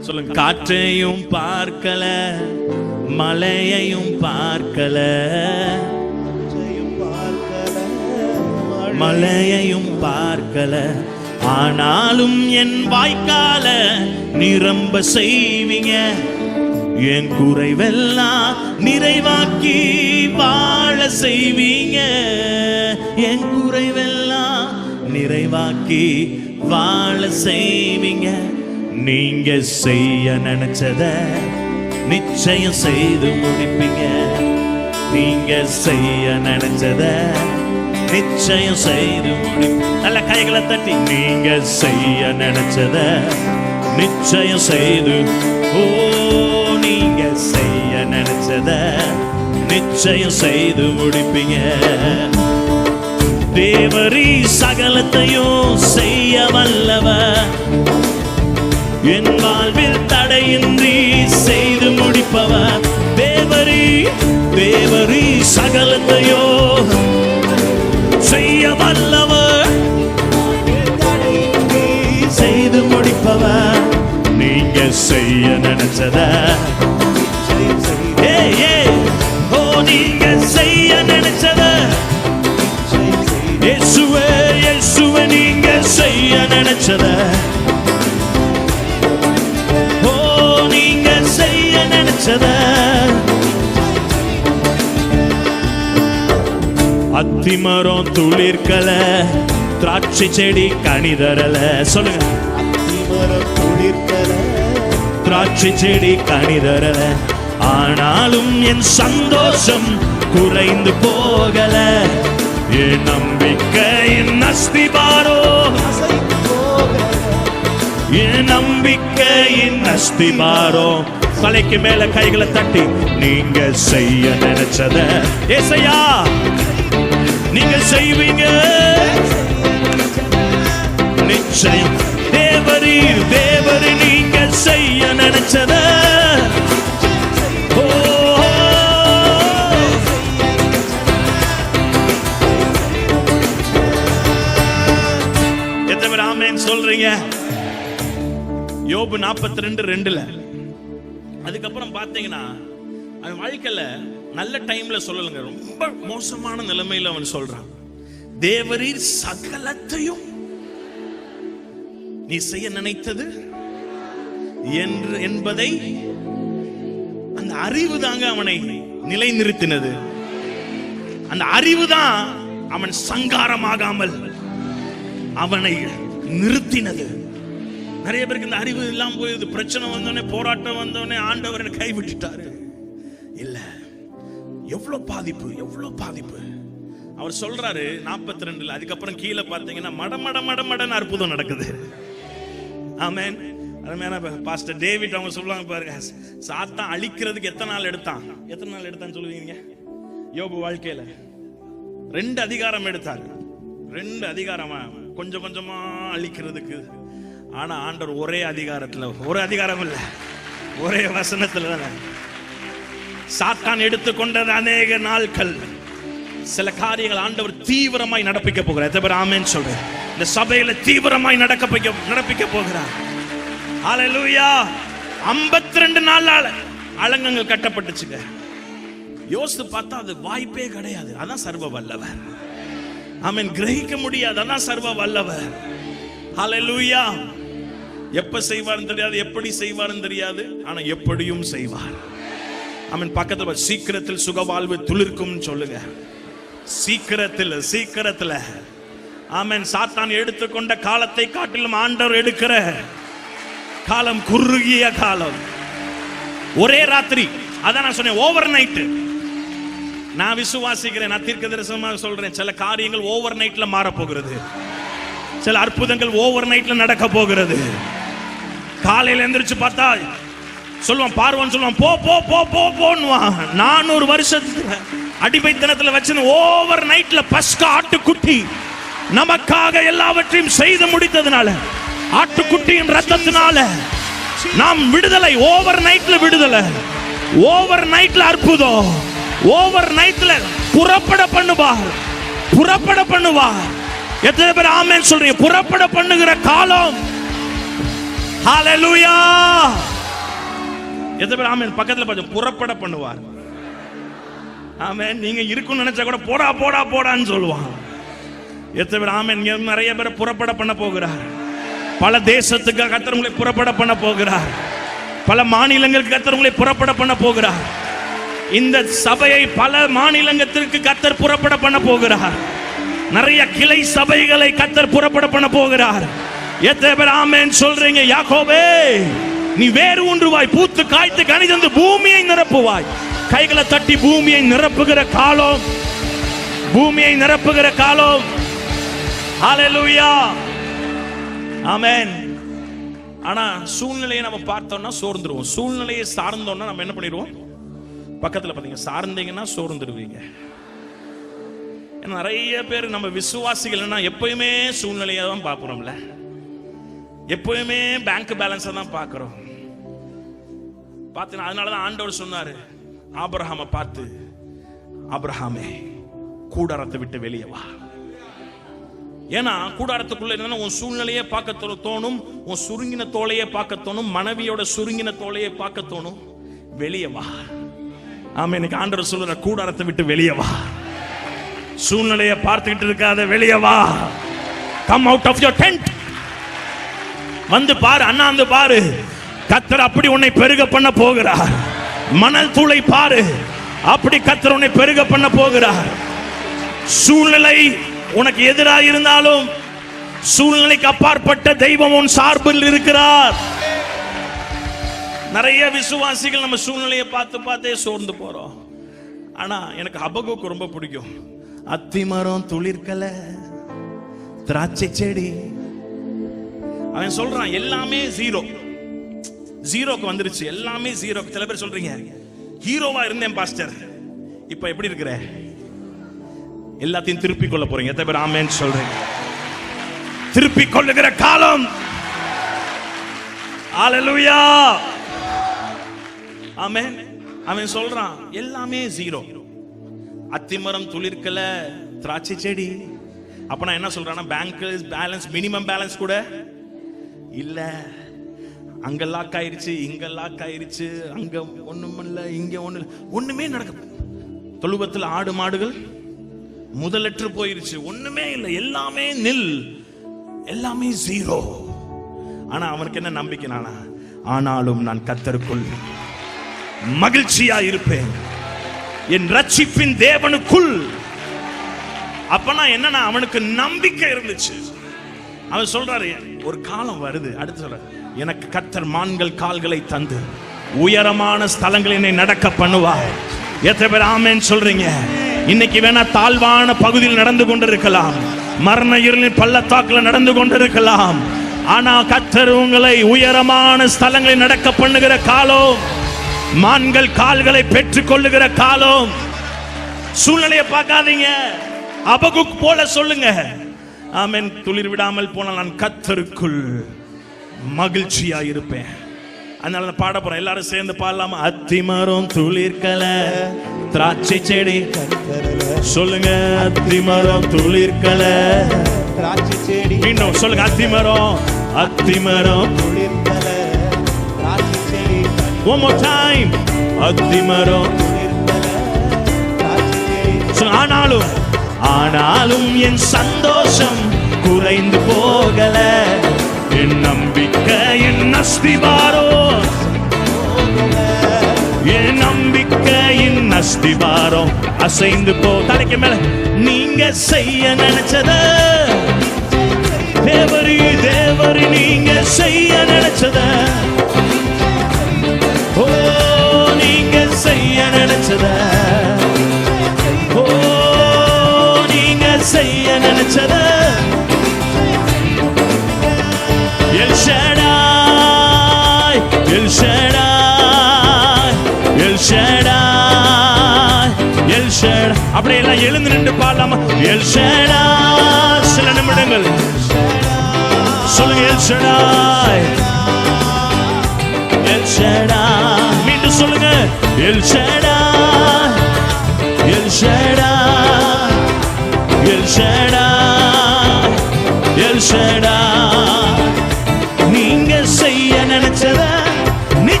சொல்லுங்க. காற்றையும் பார்க்கல மலையையும் பார்க்கல. மலையையும் பார்க்கல. ஆனாலும் என் வாய்க்கால நிரம்ப செய்வீங்க. என் குறைவெல்லாம் நிறைவாக்கி வாழ செய்வீங்க. என் குறைவெல்லாம் நிறைவாக்கி வாழ செய்வீங்க. நீங்க செய்ய நினைச்சத நிச்சயம் செய்து முடிப்பீங்க. நீங்க செய்ய நினைச்சத நிச்சயம் செய்து முடி நல்ல கைகளை தட்டி. நீங்க செய்ய நினைச்சத நிச்சயம் செய்து. ஓ நீங்க செய்ய நினைச்சத நிச்சயம் செய்து முடிப்பீங்க. தேவரி சகலத்தையும் செய்ய வல்லவர். என் வாழ்வில் தடையின்றி செய்து முடிப்பவர் தேவரி தேவரி சகலத்தையோ செய்ய வல்லவர். செய்து முடிப்பவர். நீங்க செய்ய நினைச்சத அத்திமரம் துளிர்க்கல திராட்சை செடி கனிதரல சொல்லுங்க. திராட்சை செடி கனிதரல ஆனாலும் என் சந்தோஷம் குறைந்து போகல. என் நம்பிக்கையின் அஸ்திபாரோ. என் நம்பிக்கையின் அஸ்திபாரோ. தலைக்கு மேல கைகளை தட்டி நீங்க செய்ய நினைச்சத. ஏசையா! நீங்க செய்வீங்க. நிச்சயம். தேவரி தேவரி நீங்க செய்ய நினைச்சத. ஓ, சொல்றீங்க? யோபு நாற்பத்தி ரெண்டு ரெண்டுல. அதுக்கப்புறம் பார்த்தீங்கன்னா அவன் வாழ்க்கையில நல்ல டைம்ல சொல்லலங்க ரொம்ப மோசமான நிலைமையில அவன் சொல்றான். தேவரீர் சகலத்தையும் நீ செய்ய நினைத்தது என்று என்பதை அந்த அறிவு தாங்க அவனை நிலைநிறுத்தினது. அந்த அறிவு தான் அவன் சங்காரமாகாமல் அவனை நிறுத்தினது. நிறைய பேருக்கு இந்த அறிவு இல்லாம போயிருது பிரச்சனை வந்தோடனே போராட்டம் வந்தோடனே ஆண்டவர் கைவிட்டுட்டாரு. எவ்வளவு பாதிப்பு எவ்வளவு பாதிப்பு? அவர் சொல்றாரு நாற்பத்தி ரெண்டுல அதுக்கப்புறம் கீழே பார்த்தீங்கன்னா மட மட மட மடன்னு அற்புதம் நடக்குது. ஆமேன். அருமையான பாஸ்டர் டேவிட் அவங்க சொல்லுவாங்க பாருங்க சாத்தான் அழிக்கிறதுக்கு எத்தனை நாள் எடுத்தான்? எத்தனை நாள் எடுத்தான்னு சொல்லுவீங்க? யோபு வாழ்க்கையில ரெண்டு அதிகாரம் எடுத்தார். ரெண்டு அதிகாரமா? கொஞ்சம் கொஞ்சமா அழிக்கிறதுக்கு. ஆனா ஆண்டவர் ஒரே அதிகாரத்துல ஒரு அதிகாரம் இல்ல. ஒரே வசனத்துல தானே. சாத்தான் எடுத்துக்கொண்டது அநேக நாட்கள் சில காரியங்கள் ஆண்டவர் தீவிரமாய் நடப்பிக்க போகிறார். எத்தனை பேர் ஆமென்னு சொல்றேன். இந்த சபையில தீவிரமாய் நடக்க நடப்பிக்க போகிறார். அலலூயா ஐம்பத்தி ரெண்டு நாள் அலங்கங்கள் கட்டப்பட்டுச்சுங்க. யோசித்து பார்த்தா அது வாய்ப்பே கிடையாது. அதான் சர்வ வல்லவர். ஆமீன் கிரகிக்க முடியாது. அதான் சர்வ வல்லவர். ஹalleluya எப்ப செய்வார்னு தெரியாது எப்படி செய்வார்னு தெரியாது ஆனா எப்படியும் செய்வார். அவன் பக்கத்தில் சீக்கிரத்தில் சுகவாழ்வு துளிர்க்கும் சொல்லுங்க. சீக்கிரத்தில் சீக்கிரத்தில். ஆமென் சாத்தான் எடுத்துக்கொண்ட காலத்தை காட்டிலும் ஆண்டவர் எடுக்கிற காலம் குறுகிய காலம். ஒரே ராத்திரி அதான் நான் சொன்னேன் ஓவர் நைட்டு நான் விசுவாசிக்கிறேன் நான் தீர்க்க தரிசனமாக சொல்றேன் சில காரியங்கள் ஓவர் நைட்ல மாற போகிறது சில அற்புதங்கள் ஓவர் நைட்ல நடக்க போகிறது காலையில எந்திரிச்சு பார்த்தா சொல்லுவான் பார்வன் சொல்லுவான் போ போ போ போ போன்னுவான். நானூறு வருஷத்துல அடிமைத்தனத்துல வச்சு ஓவர் நைட்ல பஸ்க ஆட்டுக்குட்டி. நமக்காக எல்லாவற்றையும் செய்து முடித்ததுனால ஆட்டுக்குட்டியின் ரத்தத்தினால நாம் விடுதலை ஓவர் நைட்ல விடுதலை. ஓவர் நைட்ல அற்புதம். ஓவர் நைட்ல புறப்பட பண்ணுவார் புறப்பட பண்ணுவார் எத்தனை பேர் ஆமேன்னு சொல்றீங்க? புறப்பட பண்ணுகிற காலம். ஹalleluya எத்தனை பேர் ஆமென்? பக்கத்துல பார்த்து புறப்பட பண்ணுவார். ஆமென் நீங்க இருக்குன்னு நினைச்சா கூட போடா போடா போடான்னு சொல்லுவான் எத்தனை பேர் ஆமேன் நிறைய பேர் புறப்பட பண்ண போகிறார். பல தேசத்துக்கு கத்தர் உங்களை புறப்பட பண்ண போகிறார். பல மாநிலங்களுக்கு கத்தர் உங்களை புறப்பட பண்ண போகிறார். இந்த சபையை பல மாநிலங்கத்திற்கு கத்தர் புறப்பட பண்ண போகிறார். நிறைய கிளை சபைகளை கத்தர் புறப்பட பண்ண போகிறார். எத்தனை பேர் ஆமேன் சொல்றீங்க யாக்கோபே? நீ வேறு ஒன்றுவாய் பூத்து காய்த்து கனிதந்து பூமியை நிரப்புவாய். கைகளை தட்டி பூமியை நிரப்புகிற காலம். பூமியை நிரப்புகிற காலம். ஹalleluya ஆமென் ஆனா சூழ்நிலையை நம்ம பார்த்தோம்னா சோர்ந்துருவோம். சூழ்நிலையை சார்ந்தோம்னா நம்ம என்ன பண்ணிடுவோம்? பக்கத்துல பாத்தீங்க சார்ந்தீங்கன்னா சோர்ந்துருவீங்க. ஏன்னா நிறைய பேர் நம்ம விசுவாசிகள்னா எப்பயுமே சூழ்நிலையை தான் பார்க்குறோம்ல. எப்பயுமே பேங்க் பேலன்ஸை தான் பார்க்குறோம். பார்த்து அதனால தான் ஆண்டவர் சொன்னாரு ஆபிரகாமை பார்த்து ஆபிரஹாமே கூடாரத்தை விட்டு வெளியே வா. ஏன்னா கூடாரத்துக்குள்ள இருந்தா உன் சூழ்நிலையே பார்க்க தோணும் உன் சுருங்கின தோலையே பார்க்க தோணும் மனைவியோட சுருங்கின தோலையே பார்க்க தோணும். வெளியே வா. ஆமா இன்னைக்கு ஆண்டவர் சொல்லுற கூடாரத்தை விட்டு வெளியே வா. சூழ்நிலையை பார்த்துக்கிட்டு இருக்காத வெளியே வா. Come out of your tent வந்து பாரு அண்ணாந்து பாரு. கத்தர் அப்படி உன்னை பெருக பண்ண போகிறார். மணல் தூளை பாரு. அப்படி கத்தர் உன்னை பெருக பண்ண போகிறார். சூழ்நிலை உனக்கு எதிராக இருந்தாலும் சூழ்நிலைக்கு அப்பாற்பட்ட தெய்வம் உன் சார்பில் இருக்கிறார். நிறைய விசுவாசிகள் நம்ம சூழ்நிலையை பார்த்து பார்த்தே சோர்ந்து போறோம். ஆனா எனக்கு அபகுக்கு ரொம்ப பிடிக்கும். அத்திமரம் துளிர்கலை திராட்சை செடி. அவன் சொல்றான் எல்லாமே ஜீரோ ஜீரோக்கு வந்துருச்சு. எல்லாமே ஜீரோ சில பேர் சொல்றீங்க ஹீரோவா இருந்தேன் பாஸ்டர் இப்ப எப்படி இருக்கிற? எல்லாத்தையும் திருப்பி கொள்ள போறீங்க. எத்தனை பேர் ஆமேன்னு சொல்றீங்க? திருப்பி கொள்ளுகிற காலம். ஆலலுயா ஆமென். அவன் சொல்றான் எல்லாமே ஜீரோ அத்திமரம் துளிர்க்கல திராட்சை செடி. அப்ப நான் என்ன சொல்றேன்னா பேங்க் பேலன்ஸ் மினிமம் பேலன்ஸ் கூட. இல்லை அங்க லாக் ஆயிருச்சு இங்க லாக் ஆயிருச்சு அங்க ஒண்ணும் இல்ல இங்க ஒண்ணு இல்ல. ஒண்ணுமே நடக்க தொழுவத்தில் ஆடு மாடுகள் முதலற்று போயிருச்சு. ஒண்ணுமே இல்லை. எல்லாமே நில். எல்லாமே ஜீரோ ஆனா அவனுக்கு என்ன நம்பிக்கை நானா? ஆனாலும் நான் கத்தருக்குள் மகிழ்ச்சியா இருப்பேன். என் ரட்சிப்பின் தேவனுக்குள். அப்பனா என்னன்னா அவனுக்கு நம்பிக்கை இருந்துச்சு. அவன் சொல்றாரு ஒரு காலம் வருது. அடுத்து சொல்றாரு எனக்கு கத்தர் மான்கள் கால்களை தந்து உயரமான ஸ்தலங்களினை என்னை நடக்க பண்ணுவார். எத்தனை பேர் ஆமேன்னு சொல்றீங்க? இன்னைக்கு வேணா தாழ்வான பகுதியில் நடந்து கொண்டிருக்கலாம். மரண இருளின் பள்ளத்தாக்கில் நடந்து கொண்டிருக்கலாம். ஆனா கத்தர் உங்களை உயரமான ஸ்தலங்களில் நடக்க பண்ணுகிற காலம் மான்கள் கால்களை பெற்றுக் கொள்ளுகிற காலம். சூழ்நிலையை பார்க்காதீங்க. அபகுக் போல சொல்லுங்க. ஆமென் துளிர் விடாமல் போனால் நான் கத்தருக்குள் மகிழ்ச்சியா இருப்பேன் அதனால பாட போறேன். எல்லாரும் சேர்ந்து பாடலாமா? அத்திமரம் துளிர்க்கல திராட்சை செடி சொல்லுங்க அத்திமரம் துளிர்க்கல திராட்சை செடி மீண்டும் சொல்லுங்க அத்திமரம் அத்திமரம் குளிர்ந்தல திராட்சை செடி one more time. அத்திமரம் ஆனாலும் ஆனாலும் என் சந்தோஷம் குறைந்து போகல. என் நம்பிக்கை என் அஸ்திவாரோ என் நம்பிக்கையின் அஸ்திபாரோ அசைந்து போ தலைக்கு மேல. நீங்க செய்ய நினைச்சத. அப்படியே எல்லாம் எழுந்து நின்று பாடலாமா எல் ஷடாய் சில நிமிடங்கள். சொல்லுங்க எல் ஷடாய் எல் ஷடாய் மீண்டும் சொல்லுங்க எல்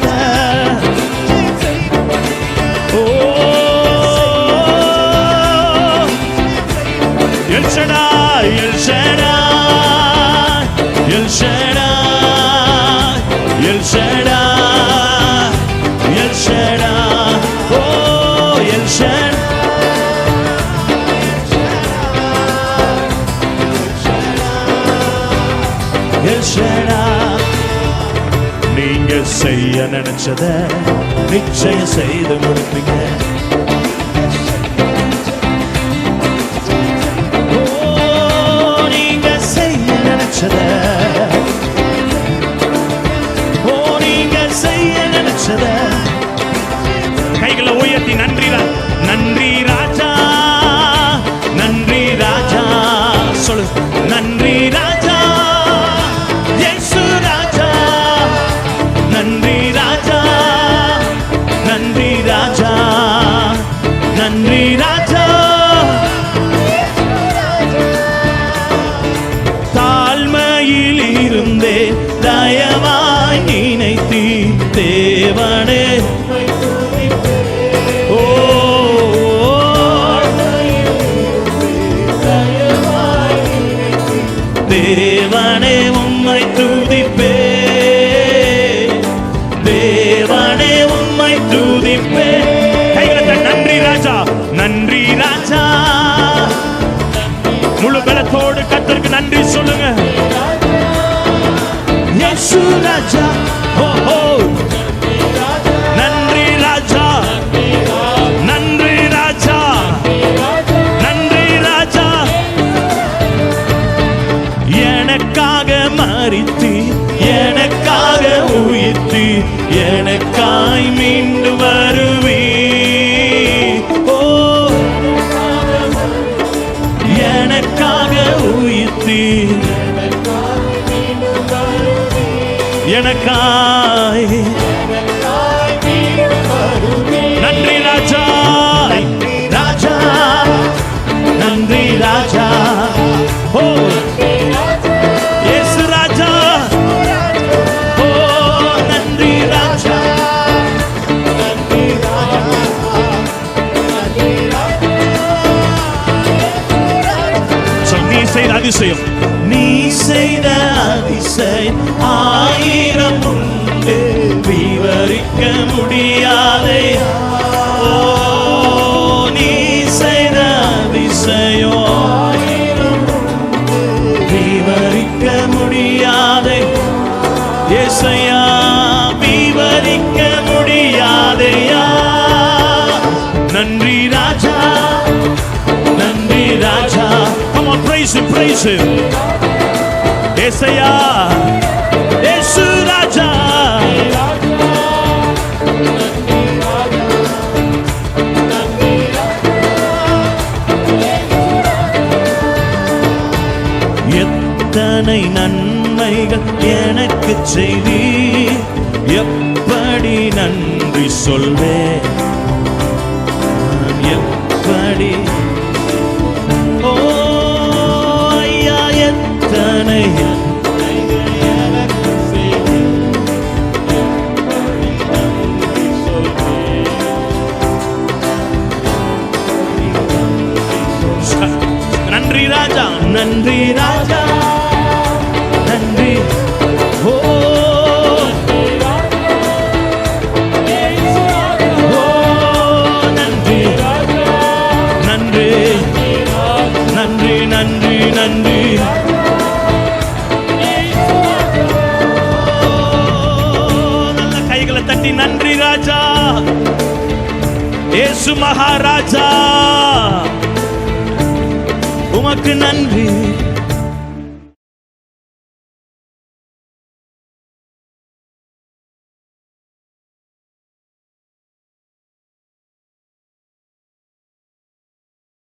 potrzebę செய்ய நினைச்சத நிச்சயம் செய்து முடிப்பீங்க. நீங்க செய்ய நினைச்சத. ஓ நீங்க செய்ய நினைச்சத. கைகளை உயர்த்தி நன்றி நன்றி ராஜா நன்றி ராஜா சொல்லு நன்றி ராஜா தேவனே உம்மை துதிப்பே. தேவனே உம்மை துதிப்பே. நன்றி ராஜா நன்றி ராஜா. முழு பலத்தோடு கத்தருக்கு நன்றி சொல்லுங்க. ராஜா. விவரிக்க முடியாதே. ஓ நீ செய்த அதிசயம் விவரிக்க முடியாதே. ஏசையா விவரிக்க முடியாதையா நன்றி ராஜா நன்றி ராஜா. Come on praise him praise him. ஏசையா நன்றி. நல்ல கைகளை தட்டி நன்றி ராஜா. ஏசு மகாராஜா. உமக்கு நன்றி.